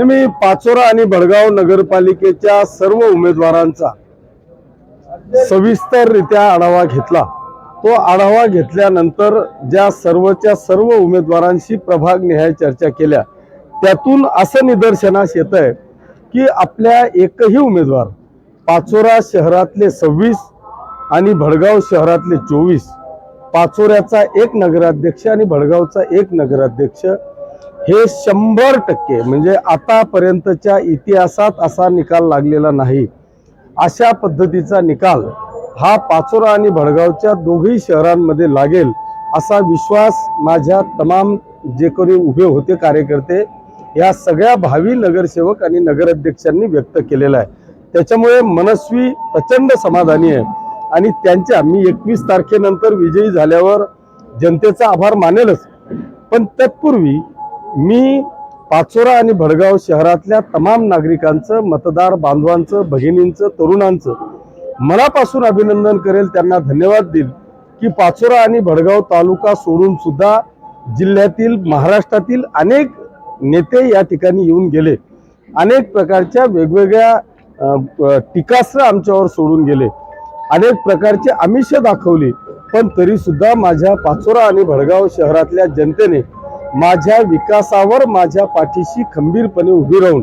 मी पाचोरा आणि भडगाव नगरपालिकेच्या सर्व उमेदवारांचा सविस्तररित्या आढावा घेतला. तो आढावा घेतल्यानंतर ज्या सर्वच्या सर्व उमेदवारांशी प्रभाग निहाय चर्चा केल्या त्यातून असं निदर्शनास येत आहे की आपल्या एकही उमेदवार पाचोरा शहरातले सव्वीस आणि भडगाव शहरातले चोवीस पाचोऱ्याचा एक नगराध्यक्ष आणि भडगावचा एक नगराध्यक्ष हे शंभर टक्के म्हणजे आतापर्यंतच्या इतिहासात असा निकाल लागलेला नाही. अशा पद्धतीचा निकाल हा पाचोरा आणि भडगावच्या दोघी शहरांमध्ये लागेल असा विश्वास माझ्या तमाम जे कोणी उभे होते कार्यकर्ते या सगळ्या भावी नगरसेवक आणि नगराध्यक्षांनी व्यक्त केलेला आहे. त्याच्यामुळे मनस्वी प्रचंड समाधानी आहे. आणि त्यांच्या मी एकवीस तारखेनंतर विजयी झाल्यावर जनतेचा आभार मानेलच. पण तत्पूर्वी मी पाचोरा आणि भडगाव शहरातल्या तमाम नागरिकांचं मतदार बांधवांचं भगिनींचं तरुणांचं मनापासून अभिनंदन करेल त्यांना धन्यवाद देईल की पाचोरा आणि भडगाव तालुका सोडून सुद्धा जिल्ह्यातील महाराष्ट्रातील अनेक नेते या ठिकाणी येऊन गेले. अनेक प्रकारच्या वेगवेगळ्या टीकास्त्र आमच्यावर सोडून गेले. अनेक प्रकारची आमिष दाखवली पण तरीसुद्धा माझ्या पाचोरा आणि भडगाव शहरातल्या जनतेने माझ्या विकासावर माझ्या पाठीशी खंबीरपणे उभी राहून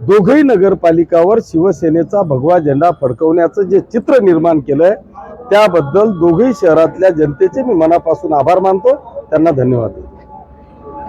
दोघही नगरपालिकावर शिवसेनेचा भगवा झेंडा फडकवण्याचं जे चित्र निर्माण केलंय त्याबद्दल दोघही शहरातल्या जनतेचे मी मनापासून आभार मानतो. त्यांना धन्यवाद. देतो